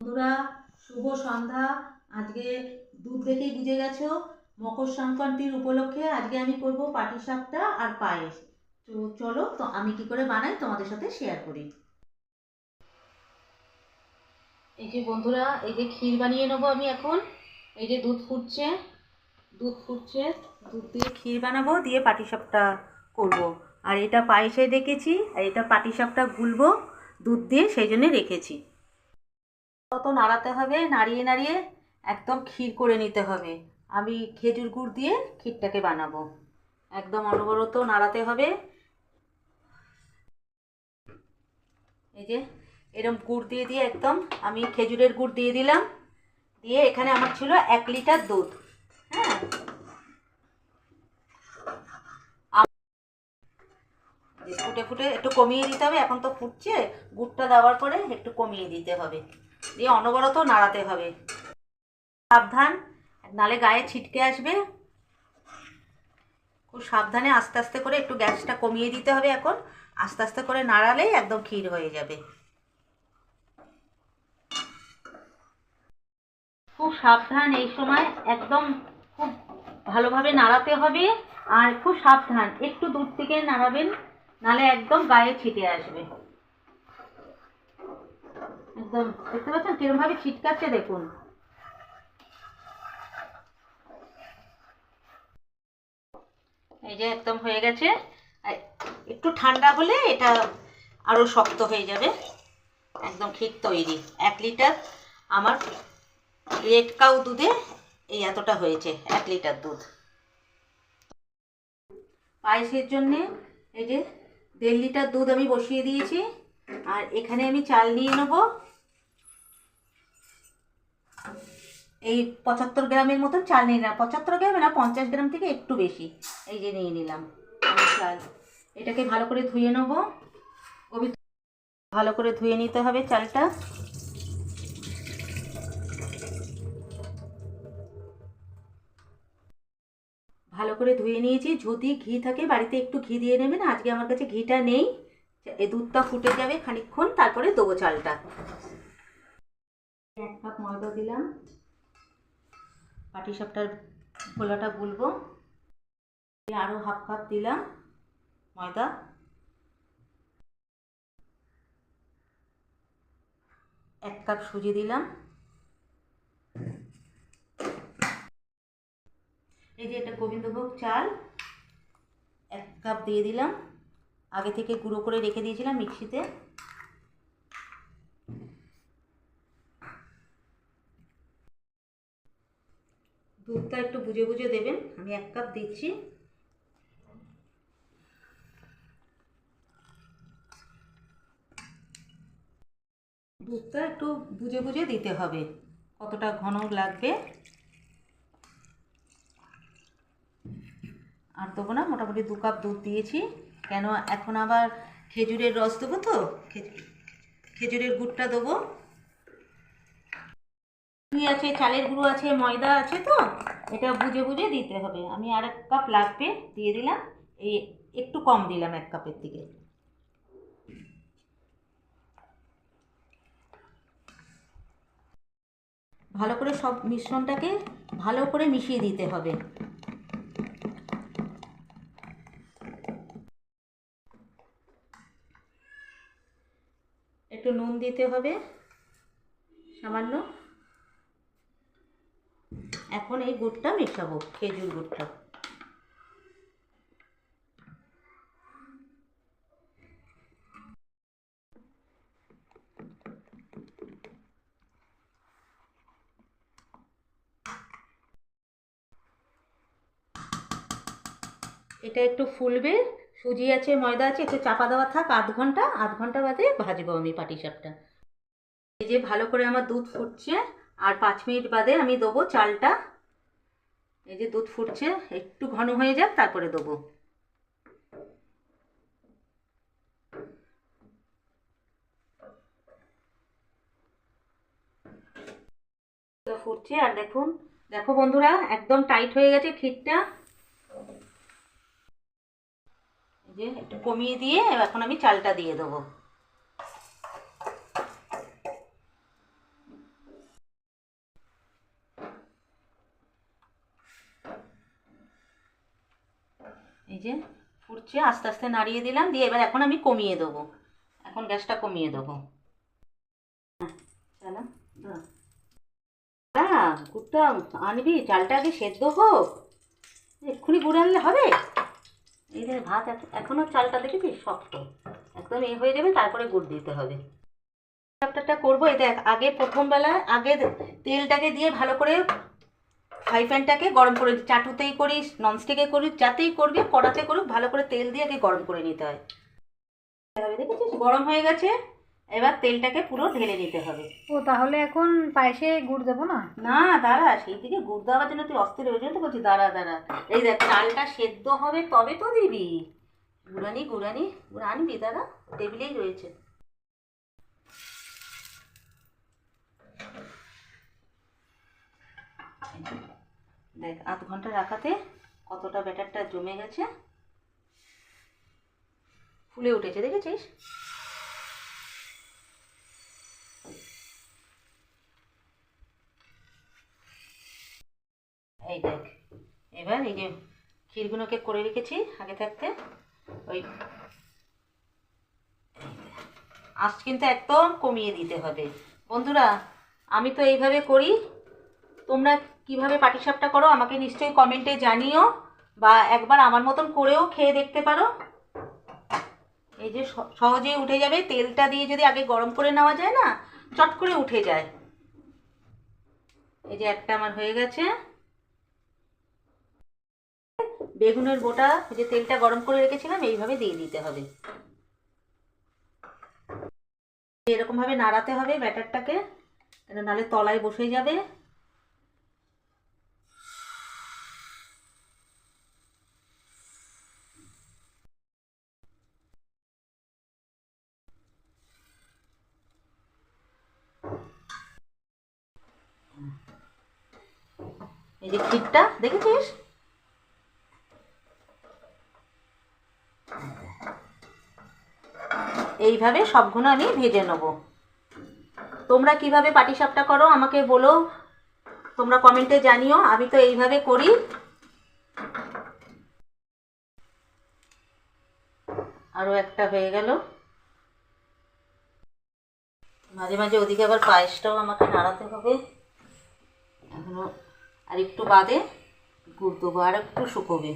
বন্ধুরা, শুভ সন্ধ্যা। আজকে দুধ দেখেই বুঝে গেছো, মকর সংক্রান্তির উপলক্ষে আজকে আমি করব পাটিসাপটা আর পায়েস। তো চলো, তো আমি কি করে বানাই তোমাদের সাথে শেয়ার করি। এই যে বন্ধুরা, এই যে ক্ষীর বানিয়ে নেব আমি এখন। এই যে দুধ ফুটছে দুধ ফুটছে, দুধ দিয়ে ক্ষীর বানাবো, দিয়ে পাটি পাটিসাপটা করব। আর এটা পায়েসে রেখেছি আর এটা পাটিসাপটা গুলবো দুধ দিয়ে, সেই জন্যে রেখেছি। তত নাড়াতে হবে, নাড়িয়ে নাড়িয়ে একদম ক্ষীর করে নিতে হবে। আমি খেজুর গুড় দিয়ে ক্ষীরটাকে বানাবো। একদম অনবরত নাড়াতে হবে। এই যে, এরম গুড় দিয়ে দিয়ে একদম আমি খেজুরের গুড় দিয়ে দিলাম। দিয়ে এখানে আমার ছিল এক লিটার দুধ। হ্যাঁ? ফুটে ফুটে একটু কমিয়ে দিতে হবে। এখন তো ফুটছে। গুড়টা দেওয়ার পরে একটু কমিয়ে দিতে হবে। দিয়ে অনবরত নাড়াতে হবে। সাবধান, নালে গায়ে ছিটকে আসবে। খুব সাবধানে আস্তে আস্তে করে একটু গ্যাসটা কমিয়ে দিতে হবে এখন। আস্তে আস্তে করে নাড়ালেই একদম ক্ষীর হয়ে যাবে। খুব সাবধান এই সময় একদম খুব ভালোভাবে নাড়াতে হবে আর খুব সাবধান, একটু দূর থেকে নাড়াবেন, নালে একদম গায়ে ছিটে আসবে। একদম, দেখতে পাচ্ছেন কিরম ভাবে ছিটকাচ্ছে দেখুন। এই যে একদম হয়ে গেছে। একটু ঠান্ডা হলে এটা আরও শক্ত হয়ে যাবে। একদম ঠিক তৈরি। এক লিটার আমার রেড কাউ দুধে এই এতটা হয়েছে, এক লিটার দুধ। পায়েসের জন্যে এই যে দেড় লিটার দুধ আমি বসিয়ে দিয়েছি। আর এখানে আমি চাল নিয়ে নেব। এই পঁচাত্তর গ্রামের মতন চাল নিয়ে নিলাম। পঁচাত্তর গ্রামে না, পঞ্চাশ গ্রাম থেকে একটু বেশি। এই যে নিয়ে নিলাম চাল। এটাকে ভালো করে ধুয়ে নেব। গভীর ভালো করে ধুয়ে নিতে হবে চালটা। ভালো করে ধুয়ে নিয়েছি। যদি ঘি থাকে, বাড়িতে একটু ঘি দিয়ে নেবেন আজকে আমার কাছে ঘিটা নেই। এই দুধটা ফুটে যাবে খানিকক্ষণ, তারপরে দেবো চালটা। এক কাপ ময়দা দিলাম। পাটিসাপটার গোলাটা গুলবো। আরও হাফ কাপ দিলাম ময়দা। এক কাপ সুজি দিলাম। এই যে এটা গোবিন্দভোগ চাল, এক কাপ দিয়ে দিলাম। আগে থেকে গুঁড়ো করে রেখে দিয়েছিলাম মিক্সিতে। দুধটা একটু বুঝে বুঝে দেবেন। আমি এক কাপ দিচ্ছি। দুধটা একটু বুঝে বুঝে দিতে হবে, কতটা ঘন লাগবে। আর দেবো না, মোটামুটি দু কাপ দুধ দিয়েছি। কেন এখন আবার খেজুরের রস দেবো তো? খেজুরের গুড়টা দেবো। ঘি আছে, চালের গুঁড়ো আছে, ময়দা আছে তো, এটা বুঝে বুঝে দিতে হবে। আমি আর এক কাপ লাগবে দিয়ে দিলাম, এই একটু কম দিলাম এক কাপের থেকে ভালো করে সব মিশ্রণটাকে ভালো করে মিশিয়ে দিতে হবে। একটু নুন দিতে হবে, সামান্য। এখন এই গুড়টা মেশাবো, খেজুর গুড়টা। এটা একটু ফুলবে, সুজি আছে, ময়দা আছে, একটু চাপা দেওয়া থাক, আধ ঘণ্টা আধ ঘণ্টা বাদে ভাজবো আমি পাটিসাপটা। এই যে ভালো করে আমার দুধ ফুটছে আর পাঁচ মিনিট বাদে আমি দেবো চালটা। এই যে দুধ ফুটছে, একটু ঘন হয়ে যাক, তারপরে দেবো। ফুটছে, আর দেখুন, দেখো বন্ধুরা, একদম টাইট হয়ে গেছে ক্ষীরটা। যে একটু কমিয়ে দিয়ে, এখন আমি চালটা দিয়ে দেবো। এই যে ফুটছে, আস্তে আস্তে নাড়িয়ে দিলাম, দিয়ে এবার এখন আমি কমিয়ে দেবো। এখন গ্যাসটা কমিয়ে দেবো। চলো হ্যাঁ গুড়টা আনবি, চালটা আগে সেদ্ধ হোক। এক্ষুনি গুড় আনলে হবে? এই যে ভাত এখ- এখনও চালটা দেখেছিস? শক্ত। একদম এ হয়ে যাবে, তারপরে গুড় দিতে হবে। চ্যাপ্টারটা করব দেখ, আগে প্রথমবেলা, আগে তেলটাকে দিয়ে ভালো করে ফ্রাই প্যানটাকে গরম করে চাটুতেই করিস ননস্টিকে করিস যাতেই করবি কড়াতে করুক ভালো করে তেল দিয়ে আগে গরম করে নিতে হয়। দেখেছিস? গরম হয়ে গেছে এবার তেলটাকে পুরো ঢেলে নিতে হবে। ও তাহলে এখন পায়েসে গুড় দেবো না? না দাঁড়া সেই দিকে গুড় দেওয়ার জন্য তুই অস্থির ওই জন্য তো বলছি দাঁড়া দাঁড়া। এই দেখ চালটা সেদ্ধ হবে তবে তো দিবি। গুড়ানি গুড়ানি গুড় আনবি দাঁড়া টেবিলেই রয়েছে। দেখ, আধ ঘণ্টা রাখাতে কতটা ব্যাটারটা জমে গেছে? ফুলে উঠেছে, দেখেছিস? এই দেখ, এবার এই যে ক্ষীরগুলোকে করে রেখেছি আগে থাকতে, ওই আঁচ কিন্তু একদম কমিয়ে দিতে হবে। বন্ধুরা, আমি তো এইভাবে করি, তোমরা কীভাবে পাটিসাপটা করো, আমাকে নিশ্চয়ই কমেন্টে জানিও বা একবার আমার মতন করেও খেয়ে দেখতে পারো। এই যে সহজেই উঠে যাবে, তেলটা দিয়ে যদি আগে গরম করে নেওয়া যায় না, চট করে উঠে যায়। এই যে একটা আমার হয়ে গেছে। বেগুনের এই যে তেলটা গরম করে রেখেছিলাম, এইভাবে দিয়ে দিতে হবে। এরকমভাবে নাড়াতে হবে ব্যাটারটাকে নাহলে তলায় বসে যাবে। এই যে ক্ষীরটা, দেখেছিস? এইভাবে সবগুলো আমি ভেজে নেব। তোমরা কীভাবে পাটিসাপটা করো আমাকে বলো। তোমরা কমেন্টে জানিও, আমি তো এইভাবে করি। আরও একটা হয়ে গেল। মাঝে মাঝে ওদিকে আবার পায়েসটাও আমাকে নাড়াতে হবে। এখনও আর একটু বাদে গুড় দেবো, আর একটু শুকোবে।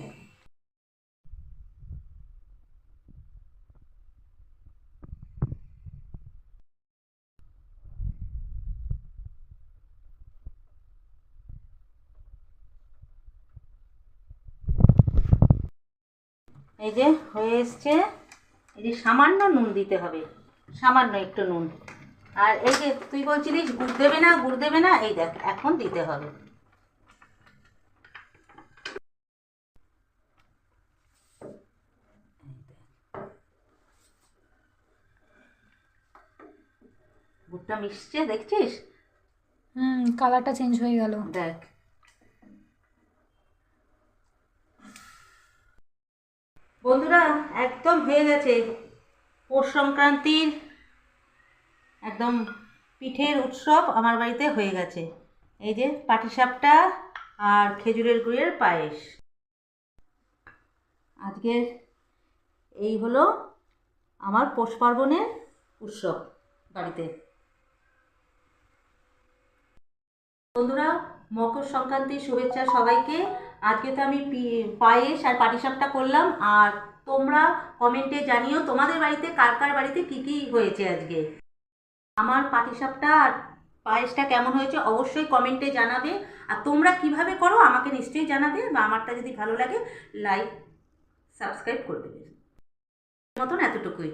এই যে হয়ে এসছে, এই যে সামান্য নুন দিতে হবে, সামান্য একটু নুন। আর এই যে তুই বলছিলিস গুড় দেবে না গুড় দেবে না এই দেখ এখন দিতে হবে। গুড়টা মিশছে দেখছিস? হুম কালারটা চেঞ্জ হয়ে গেল। দেখ। বন্ধুরা একদম হয়ে গেছে। পৌষ সংক্রান্তির একদম পিঠের উৎসব আমার বাড়িতে হয়ে গেছে। এই যে পাটিসাপটা আর খেজুরের গুড়ের পায়েস। আজকের এই হলো আমার পৌষ পার্বণের উৎসব বাড়িতে। বন্ধুরা, মকর সংক্রান্তির শুভেচ্ছা সবাইকে। আজকে তো আমি পায়েস আর পাটিসাপটা করলাম। আর তোমরা কমেন্টে জানিও তোমাদের বাড়িতে কার কার বাড়িতে কী কী হয়েছে আজকে। আমার পাটিসাপটা আর পায়েসটা কেমন হয়েছে অবশ্যই কমেন্টে জানাবে। আর তোমরা কীভাবে করো আমাকে নিশ্চয়ই জানাবে বা আমারটা যদি ভালো লাগে লাইক সাবস্ক্রাইব করে দেবে। মতন এতটুকুই।